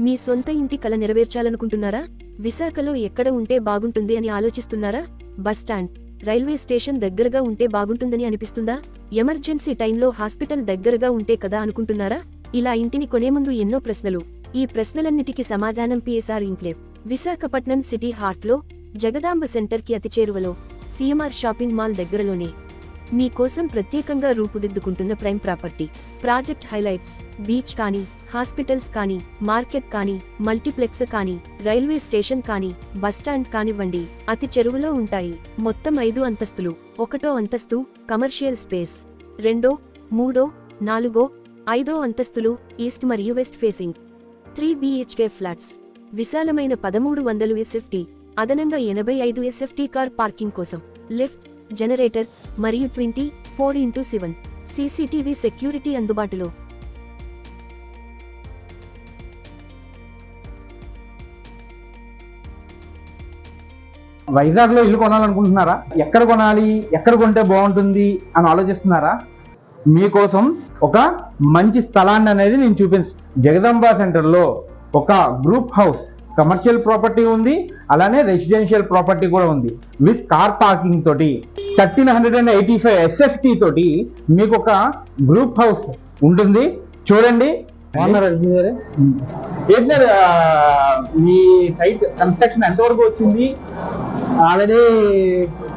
మీ సొంత ఇంటి కల నెరవేర్చాలనుకుంటున్నారా? విశాఖలో ఎక్కడ ఉంటే బాగుంటుంది అని ఆలోచిస్తున్నారా? బస్ స్టాండ్ రైల్వే స్టేషన్ దగ్గరగా ఉంటే బాగుంటుందని అనిపిస్తుందా? ఎమర్జెన్సీ టైంలో హాస్పిటల్ దగ్గరగా ఉంటే కదా అనుకుంటున్నారా? ఇలా ఇంటిని కొనే ముందు ఎన్నో ప్రశ్నలు. ఈ ప్రశ్నలన్నిటికీ సమాధానం పిఎస్ఆర్ ఇంక్లేవ్. విశాఖపట్నం సిటీ హార్ట్లో జగదాంబ సెంటర్కి అతి చేరువలో సిఎంఆర్ షాపింగ్ మాల్ దగ్గరలోనే మీకోసం ప్రత్యేకంగా రూపుదిద్దుకుంటున్న prime property. Project highlights beach కానీ హాస్పిటల్స్ కానీ మార్కెట్ కానీ మల్టీప్లెక్స్ కానీ రైల్వే స్టేషన్ కానీ బస్టాండ్ కానివ్వండి అతి చెరువులో ఉంటాయి. మొత్తం ఐదు అంతస్తులు ఒకటో అంతస్తు కమర్షియల్ స్పేస్. రెండో మూడో నాలుగో ఐదో అంతస్తులు ఈస్ట్ మరియు west facing. Three BHK flats. విశాలమైన పదమూడు వందలు ఎస్ఎఫ్టీ అదనంగా ఎనభై ఐదు ఎస్ఎఫ్టీ కార్ పార్కింగ్ కోసం. లిఫ్ట్ జనరేటర్ మరియు twenty four into seven CCTV security అందుబాటులో. వైజాగ్లో ఇల్లు కొనాలనుకుంటున్నారా? ఎక్కడ కొనాలి? ఎక్కడ కొంటే బాగుంటుంది అని ఆలోచిస్తున్నారా? మీకోసం ఒక మంచి స్థలాన్ని అనేది నేను చూపించ జగదంబ సెంటర్లో ఒక గ్రూప్ హౌస్ కమర్షియల్ ప్రాపర్టీ ఉంది అలానే రెసిడెన్షియల్ ప్రాపర్టీ కూడా ఉంది. విత్ కార్ పార్కింగ్ తోటి thirteen hundred and eighty five SFT తోటి మీకు ఒక గ్రూప్ హౌస్ ఉంటుంది. చూడండి? ఏంటి సార్ మీ సైట్ కన్స్ట్రక్షన్ ఎంతవరకు వచ్చింది? ఆల్రెడీ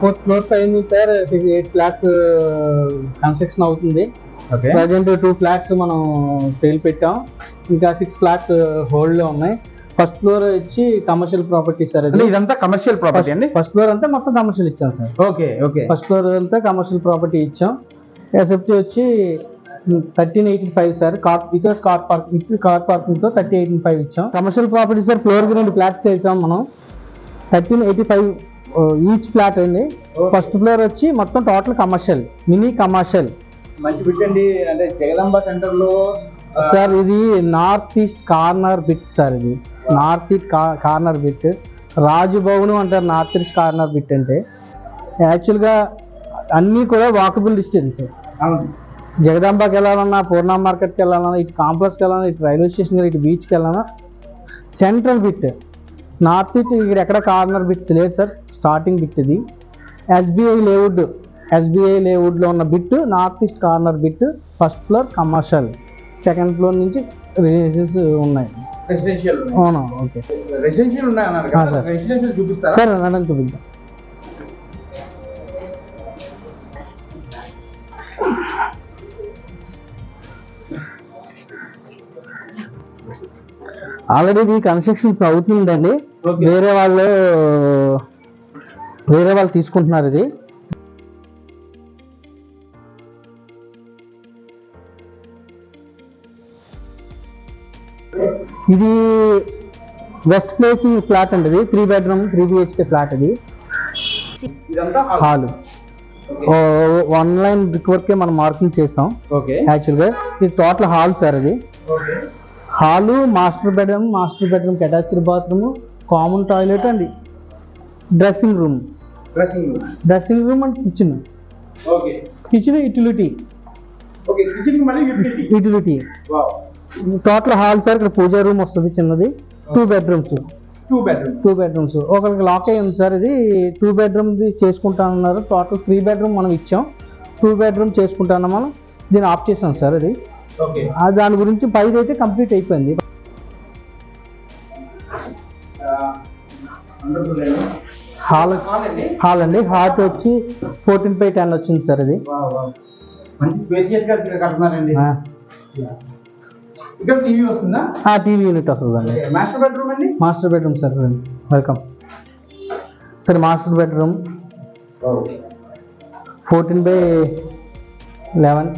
ఫోర్త్ ఫ్లోర్స్ అయింది సార్ ఎయిట్ ఫ్లాట్స్ కన్స్ట్రక్షన్ అవుతుంది. ప్రజెంట్ టూ ఫ్లాట్స్ మనం సేల్ పెట్టాం. ఇంకా సిక్స్ ఫ్లాట్స్ హోల్డ్లో ఉన్నాయి. ఫస్ట్ ఫ్లోర్ వచ్చి కమర్షియల్ ప్రాపర్టీ సార్ అంటే ఇదంతా కమర్షియల్ ప్రాపర్టీ అండి? ఫస్ట్ ఫ్లోర్ అంతా మొత్తం కమర్షియల్ ఇచ్చాం sir. Okay okay. First floor అంతా కమర్షియల్ ప్రాపర్టీ ఇచ్చాం. ఎస్ఎఫ్టీ వచ్చి thirteen eighty five sir. Car without car park with car పార్కింగ్తో thirty eighty five ఇచ్చాం. కమర్షియల్ ప్రాపర్టీ సార్ ఫ్లోర్కి రెండు ఫ్లాట్స్ వేసాం మనం. Thirteen eighty five each flat అండి. ఫస్ట్ ఫ్లోర్ వచ్చి మొత్తం టోటల్ కమర్షియల్ మినీ కమర్షియల్ మంచి బిట్ అండి. అంటే జగదంబ సెంటర్లో సార్ ఇది north east corner bit sir ఇది. North east corner bit Raju Bhavanam అంటారు నార్త్ ఈస్ట్ కార్నర్ బిట్ అంటే. యాక్చువల్గా అన్నీ కూడా వాకబుల్ డిస్టెన్స్. జగదాంబకి వెళ్ళాలన్నా పూర్ణ మార్కెట్కి వెళ్ళాలన్నా ఇటు కాంప్లెక్స్కి వెళ్ళాలన్నా ఇటు రైల్వే స్టేషన్ ఇటు బీచ్కి వెళ్ళాలన్నా సెంట్రల్ బిట్. నార్త్ ఈస్ట్ ఇక్కడ ఎక్కడ కార్నర్ బిట్స్ లేదు సార్ స్టార్టింగ్ బిట్ ఇది. ఎస్బీఐ లేవుడ్ ఎస్బీఐ లేవుడ్లో ఉన్న bit north east corner bit first floor commercial second floor నుంచి రిలీజెస్ ఉన్నాయి. రెసిడెన్షియల్ అవునా? ఓకే. రెసిడెన్షియల్ ఉన్నాయి అన్నారు కదా సార్. రెసిడెన్షియల్ చూపిస్తారా? సార్ చూపిద్దాం. ఆల్రెడీ ఇది కన్స్ట్రక్షన్స్ అవుతుందండి. వేరే వాళ్ళు వేరే వాళ్ళు తీసుకుంటున్నారు ఇది. ఇది వెస్ట్ ఫేసింగ్ ఫ్లాట్ అండి ఇది. Three bedroom three BHK flat ఇది. ఇదంతా హాల్. వన్ లైన్ బ్రిక్ వర్కే మనం మార్కింగ్ చేసాం. యాక్చువల్గా ఇది టోటల్ హాల్ సార్ అది. Okay. Hall master bedroom master bedroom attached bathroom common toilet అండి. Dressing room. Dressing room. And kitchen kitchen utility utility total hall sir ఇక్కడ పూజా రూమ్ వస్తుంది చిన్నది. Two bedrooms two bedroom two bedrooms ఒకరికి lock అయ్యి ఉంది sir ఇది. Two బెడ్రూమ్ది చేసుకుంటానన్నారు టోటల్ త్రీ బెడ్రూమ్ మనం ఇచ్చాం. టూ బెడ్రూమ్ చేసుకుంటాను మనం. దీన్ని ఆఫ్ చేసాం సార్ అది. దాని గురించి పైది అయితే కంప్లీట్ అయిపోయింది. హాల్ అండి? హాల్ అండి. హార్ట్ వచ్చి ఫోర్టీన్ బై టెన్ వచ్చింది సార్ వావ్ మంచి స్పేసియస్గా ఇక్కడ కడుతున్నారండి. ఇక్కడ టీవీ వస్తుందా? టీవీ యూనిట్ వస్తుందండి. మాస్టర్ బెడ్రూమ్ అండి? Master bedroom sir welcome. Sir master bedroom fourteen by eleven.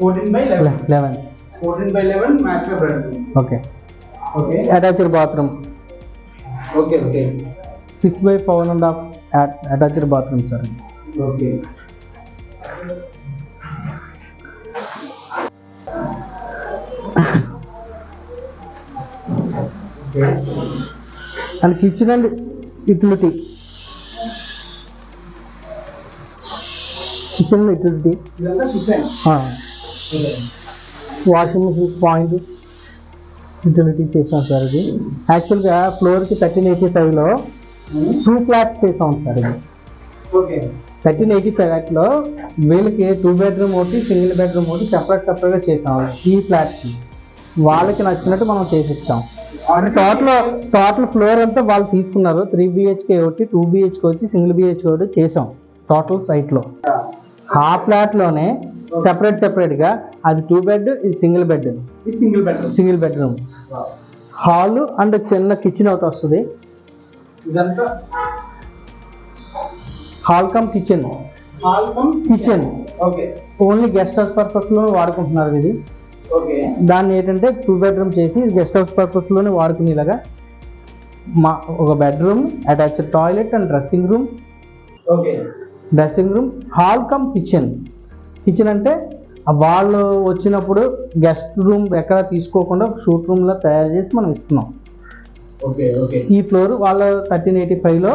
Fourteen by eleven? Eleven. Fourteen by eleven master bedroom. Okay. Okay. Attached bathroom. Okay okay. Six by four and half attached bathroom sir. Okay. And kitchen and utility. Kitchen utility washing machine point utility చేసాం sir ఇది. యాక్చువల్గా ఫ్లోర్కి thirteen eighty ఫైవ్లో two flats చేసాం sir ఇది. Thirteen eighty ఫ్లాట్లో వీళ్ళకి two bedroom ఒకటి సింగిల్ బెడ్రూమ్ ఒకటి సెపరేట్ సెపరేట్గా చేసాం ఈ ఫ్లాట్కి. వాళ్ళకి నచ్చినట్టు మనం చేసి ఇచ్చాం టోటల్ టోటల్ ఫ్లోర్ అంతా వాళ్ళు తీసుకున్నారు. త్రీ బిహెచ్కే ఒకటి టూ బిహెచ్కే వచ్చి సింగిల్ బిహెచ్కే ఒకటి చేసాం టోటల్ సైట్లో. ఆ ఫ్లాట్లోనే సెపరేట్ సెపరేట్గా అది టూ బెడ్ ఇది single bed. Single bedroom. Single bedroom. Hall and చిన్న కిచెన్ ఒకటి వస్తుంది. Hall come kitchen. Hall come kitchen. Okay. Only guest house పర్పస్లో వాడుకుంటున్నారు ఇది. దాన్ని ఏంటంటే టూ బెడ్రూమ్ చేసి గెస్ట్ హౌస్ పర్పస్లోనే వాడుకునేలాగా మా ఒక bedroom attached toilet and dressing room okay. Dressing room hall come kitchen kitchen అంటే వాళ్ళు వచ్చినప్పుడు గెస్ట్ రూమ్ ఎక్కడ తీసుకోకుండా షూట్ రూమ్లో తయారు చేసి మనం ఇస్తున్నాం. Okay okay. ఈ ఫ్లోర్ వాళ్ళ థర్టీన్ ఎయిటీ ఫైవ్లో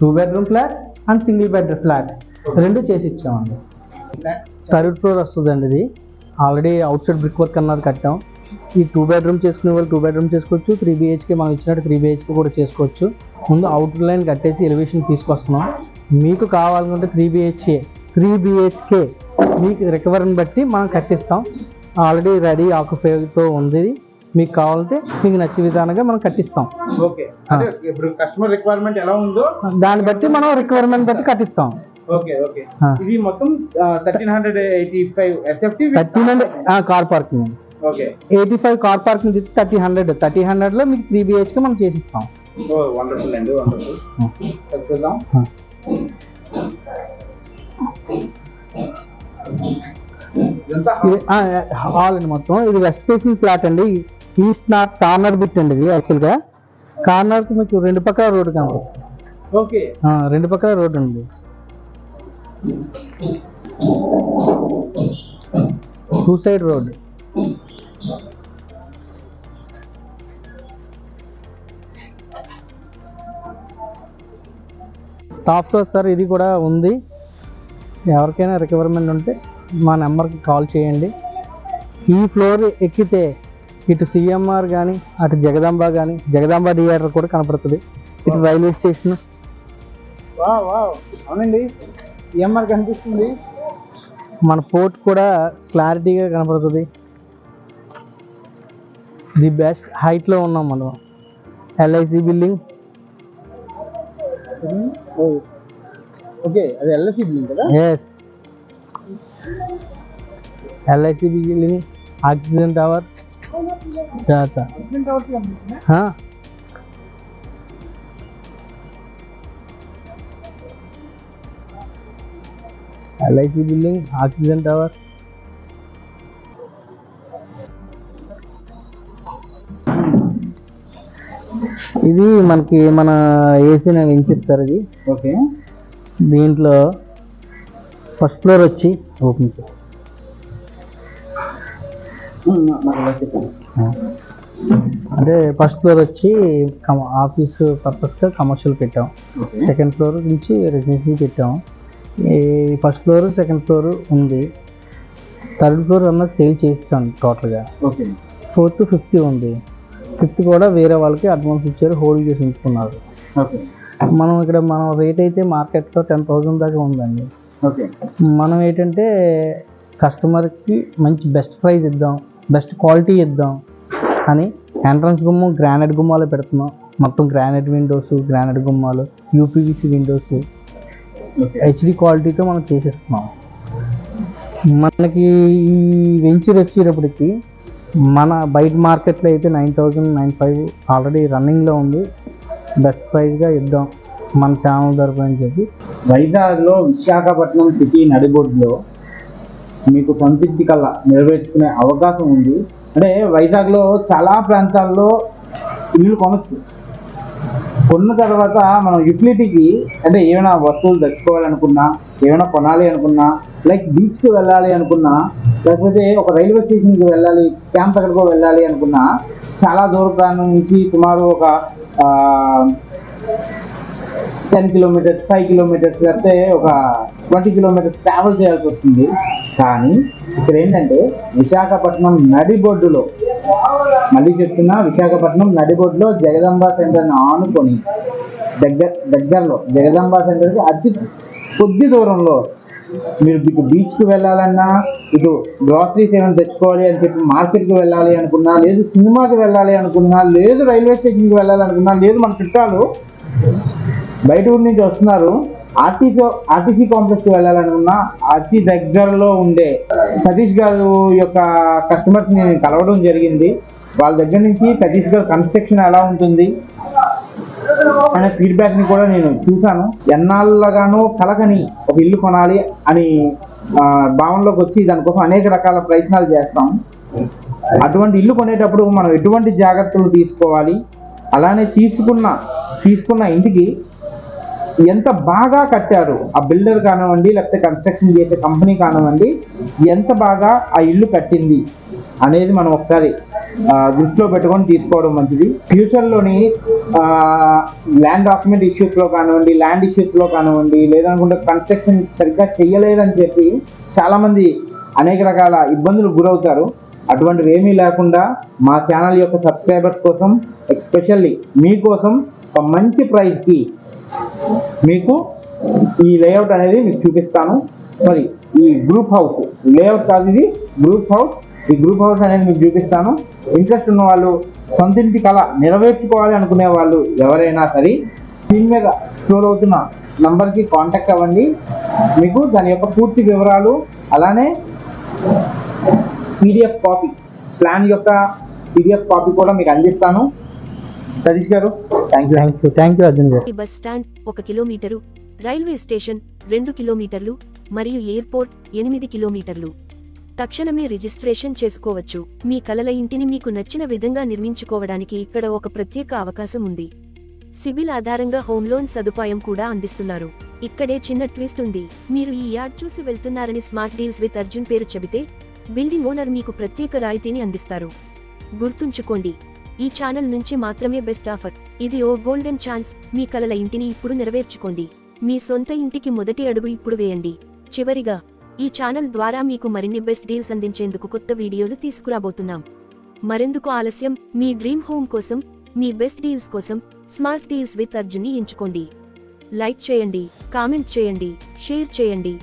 two bedroom flat and single bed flat రెండు చేసి ఇచ్చామండి. థర్డ్ ఫ్లోర్ వస్తుందండి ఇది. Already outside brick work అన్నది కట్టాం. ఈ టూ బెడ్రూమ్ చేసుకునే వాళ్ళు టూ బెడ్రూమ్ చేసుకోవచ్చు త్రీ బిహెచ్కే మనం ఇచ్చినట్టు త్రీ బిహెచ్కే కూడా చేసుకోవచ్చు. ముందు అవుట్ లైన్ కట్టేసి ఎలివేషన్ తీసుకొస్తున్నాం. మీకు కావాలనుకుంటే త్రీ బిహెచ్కే త్రీ బిహెచ్కే మీకు రికవర్ని బట్టి మనం కట్టిస్తాం. ఆల్రెడీ రెడీ ఆక్యుపైతో ఉంది. మీకు కావాలంటే మీకు నచ్చే విధానంగా మనం కట్టిస్తాం. ఓకే. కస్టమర్ రిక్వైర్మెంట్ ఎలా ఉందో దాన్ని బట్టి మనం రిక్వైర్మెంట్ బట్టి కట్టిస్తాం. ఇది మొత్తం thirteen hundred eighty five SFT thirteen hundred car parking okay. Eighty five car parking తీసి థర్టీ హండ్రెడ్ థర్టీ హండ్రెడ్లో మీకు త్రీ బిహెచ్కే మనం చేసిస్తాం. వండర్ఫుల్ అండి వండర్ఫుల్. చూద్దాం. ఇది హాల్ అండి మొత్తం. ఇది వెస్ట్ ఫేసింగ్ ఫ్లాట్ అండి. ఈస్ట్ నార్త్ కార్నర్ బిట్ అండి ఇది యాక్చువల్గా కార్నర్కి మీకు రెండు పక్కల రోడ్డు కనపడుతుంది. ఓకే. రెండు పక్కల రోడ్డు ఉంది. సూసైడ్ రోడ్ టాప్ ఫ్లోర్ సార్ ఇది కూడా ఉంది. ఎవరికైనా రిక్వైర్మెంట్ ఉంటే మా నెంబర్కి కాల్ చేయండి. ఈ ఫ్లోర్ ఎక్కితే ఇటు సిఎంఆర్ కానీ అటు జగదాంబ కానీ జగదాంబ థియేటర్ కూడా కనపడుతుంది. ఇటు రైల్వే స్టేషన్. అవునండి. అవునండి ఈఎంఆర్ కనిపిస్తుంది మన పోర్ట్ కూడా క్లారిటీగా కనపడుతుంది. ది బెస్ట్ హైట్లో ఉన్నాం మనం. LIC building. ఓకే అది ఎల్ఎస్సి బిల్డింగ్ కదా? Yes LIC building oxygen tower తర్వాత ఎల్ఐసి బిల్డింగ్ ఆక్సిజన్ టవర్. ఇది మనకి మన ఏసీ వెంచర్ సార్ ఇది. ఓకే. దీంట్లో ఫస్ట్ ఫ్లోర్ వచ్చి ఓపెన్. అంటే ఫస్ట్ ఫ్లోర్ వచ్చి ఆఫీస్ పర్పస్గా కమర్షియల్ పెట్టాం. సెకండ్ ఫ్లోర్ నుంచి రెసిడెన్సీ పెట్టాం. ఈ ఫస్ట్ ఫ్లోర్ సెకండ్ ఫ్లోర్ ఉంది. థర్డ్ ఫ్లోర్ అన్నది సేల్ చేస్తాం టోటల్గా ఓకే. ఫోర్త్ ఫిఫ్త్ ఉంది. ఫిఫ్త్ కూడా వేరే వాళ్ళకి అడ్వాన్స్ ఇచ్చారు హోల్డ్ చేసి ఉంచుకున్నారు. ఓకే. మనం ఇక్కడ మనం రేట్ అయితే మార్కెట్లో టెన్ థౌసండ్ దాకా ఉందండి. ఓకే. మనం ఏంటంటే కస్టమర్కి మంచి బెస్ట్ ప్రైస్ ఇద్దాం బెస్ట్ క్వాలిటీ ఇద్దాం అని ఎంట్రన్స్ గుమ్మం గ్రానైట్ గుమ్మాలు పెడుతున్నాం. మొత్తం గ్రానైట్ విండోస్ గ్రానైట్ గుమ్మాలు యూపీవీసీ విండోస్ హెచ్డి క్వాలిటీతో మనం చేసిస్తున్నాం. మనకి ఈ వెంచర్ వచ్చేటప్పటికి మన బయట మార్కెట్లో అయితే nine thousand nine five already రన్నింగ్లో ఉంది. బెస్ట్ ప్రైస్గా ఇద్దాం మన ఛానల్ తరపు అని చెప్పి. వైజాగ్లో విశాఖపట్నం సిటీ నడిబొడ్డులో మీకు సొంతింటి కల్లా నెరవేర్చుకునే అవకాశం ఉంది. అంటే వైజాగ్లో చాలా ప్రాంతాల్లో ఇల్లు కొనచ్చు. కొన్న తర్వాత మనం యుటిలిటీకి అంటే ఏమైనా వస్తువులు తెచ్చుకోవాలనుకున్నా ఏమైనా కొనాలి అనుకున్నా లైక్ బీచ్కి వెళ్ళాలి అనుకున్నా లేకపోతే ఒక రైల్వే స్టేషన్కి వెళ్ళాలి క్యాంప్ ఎక్కడికో వెళ్ళాలి అనుకున్నా చాలా దూర ప్రాంతం నుంచి సుమారు ఒక టెన్ కిలోమీటర్స్ ఫైవ్ కిలోమీటర్స్ లేకపోతే ఒక ట్వంటీ కిలోమీటర్స్ ట్రావెల్ చేయాల్సి వస్తుంది. కానీ ఇక్కడ ఏంటంటే విశాఖపట్నం నడిబొడ్డులో మళ్ళీ చెప్తున్నా విశాఖపట్నం నడిబొడ్డులో జగదంబ సెంటర్ని ఆనుకొని దగ్గర దగ్గరలో జగదంబ సెంటర్కి అతి కొద్ది దూరంలో మీరు ఇటు బీచ్కి వెళ్ళాలన్నా ఇటు గ్రాసరీస్ ఏమైనా తెచ్చుకోవాలి అని చెప్పి మార్కెట్కి వెళ్ళాలి అనుకున్నా లేదు సినిమాకి వెళ్ళాలి అనుకున్నా లేదు రైల్వే స్టేషన్కి వెళ్ళాలి అనుకున్నా లేదు మన చుట్టాలు బయట ఊరి నుంచి వస్తున్నారు. ఆర్టీసీ ఆర్టీసీ కాంప్లెక్స్కి వెళ్ళాలనుకున్నా అతి దగ్గరలో ఉండే సతీష్ గారు యొక్క కస్టమర్స్ నేను కలవడం జరిగింది. వాళ్ళ దగ్గర నుంచి సతీష్ గారు కన్స్ట్రక్షన్ ఎలా ఉంటుంది అనే ఫీడ్బ్యాక్ని కూడా నేను చూశాను. ఎన్నాళ్ళగానో కలకని ఒక ఇల్లు కొనాలి అని భావనలోకి వచ్చి దానికోసం అనేక రకాల ప్రయత్నాలు చేస్తాం. అటువంటి ఇల్లు కొనేటప్పుడు మనం ఎటువంటి జాగ్రత్తలు తీసుకోవాలి? అలానే తీసుకున్న తీసుకున్న ఇంటికి ఎంత బాగా కట్టారు? ఆ బిల్డర్ కానివ్వండి లేకపోతే కన్స్ట్రక్షన్ చేసే కంపెనీ కానివ్వండి ఎంత బాగా ఆ ఇల్లు కట్టింది అనేది మనం ఒకసారి దృష్టిలో పెట్టుకొని తీసుకోవడం మంచిది. ఫ్యూచర్లోని ల్యాండ్ డాక్యుమెంట్ ఇష్యూస్లో కానివ్వండి ల్యాండ్ ఇష్యూస్లో కానివ్వండి లేదనుకుంటే కన్స్ట్రక్షన్ సరిగ్గా చేయలేదని చెప్పి చాలామంది అనేక రకాల ఇబ్బందులు గురవుతారు. అటువంటివి ఏమీ లేకుండా మా ఛానల్ యొక్క సబ్స్క్రైబర్స్ కోసం ఎస్పెషల్లీ మీకోసం ఒక మంచి ప్రైస్కి మీకు ఈ లేఅవుట్ అనేది మీకు చూపిస్తాను. మరి ఈ గ్రూప్ హౌస్ లేఅవుట్ కాదు ఇది గ్రూప్ హౌస్ ఈ గ్రూప్ హౌస్ అనేది మీకు చూపిస్తాను. ఇంట్రెస్ట్ ఉన్న వాళ్ళు సొంత ఇంటి కళ నెరవేర్చుకోవాలి అనుకునే వాళ్ళు ఎవరైనా సరే స్క్రీన్ మీద స్టోర్ అవుతున్న నంబర్కి కాంటాక్ట్ అవ్వండి. మీకు దాని యొక్క పూర్తి వివరాలు అలానే పీడిఎఫ్ కాపీ ప్లాన్ యొక్క పీడిఎఫ్ కాపీ కూడా మీకు అందిస్తాను. Satish garu. Thank you thank you thank you Arjun garu. ఈ బస్ స్టాండ్ ఒక కిలోమీటరు రైల్వే స్టేషన్ రెండు కిలోమీటర్లు మరియు ఎయిర్పోర్ట్ ఎనిమిది కిలోమీటర్లు. తక్షణమే రిజిస్ట్రేషన్ చేసుకోవచ్చు. మీ కలల ఇంటిని మీకు నచ్చిన విధంగా నిర్మించుకోవడానికి ఇక్కడ ఒక ప్రత్యేక అవకాశం ఉంది. సివిల్ ఆధారంగా హోమ్ లోన్ సదుపాయం కూడా అందిస్తున్నారు. ఇక్కడే చిన్న ట్విస్ట్ ఉంది. మీరు ఈ యాడ్ చూసి వెళ్తున్నారని స్మార్ట్ డీల్స్ విత్ అర్జున్ పేరు చెబితే బిల్డింగ్ ఓనర్ మీకు ప్రత్యేక రాయితీని అందిస్తారు. గుర్తుంచుకోండి ఈ ఛానల్ నుంచి మాత్రమే బెస్ట్ ఆఫర్. ఇది ఓ గోల్డెన్ ఛాన్స్. మీ కలల ఇంటిని ఇప్పుడు నెరవేర్చుకోండి. మీ సొంత ఇంటికి మొదటి అడుగు ఇప్పుడు వేయండి. చివరిగా ఈ ఛానల్ ద్వారా మీకు మరిన్ని బెస్ట్ డీల్స్ అందించేందుకు కొత్త వీడియోలు తీసుకురాబోతున్నాం. మరెందుకు ఆలస్యం? మీ డ్రీమ్ హోమ్ కోసం మీ బెస్ట్ డీల్స్ కోసం స్మార్ట్ డీల్స్ విత్ అర్జున్ని ఎంచుకోండి. లైక్ చేయండి కామెంట్ చేయండి షేర్ చేయండి.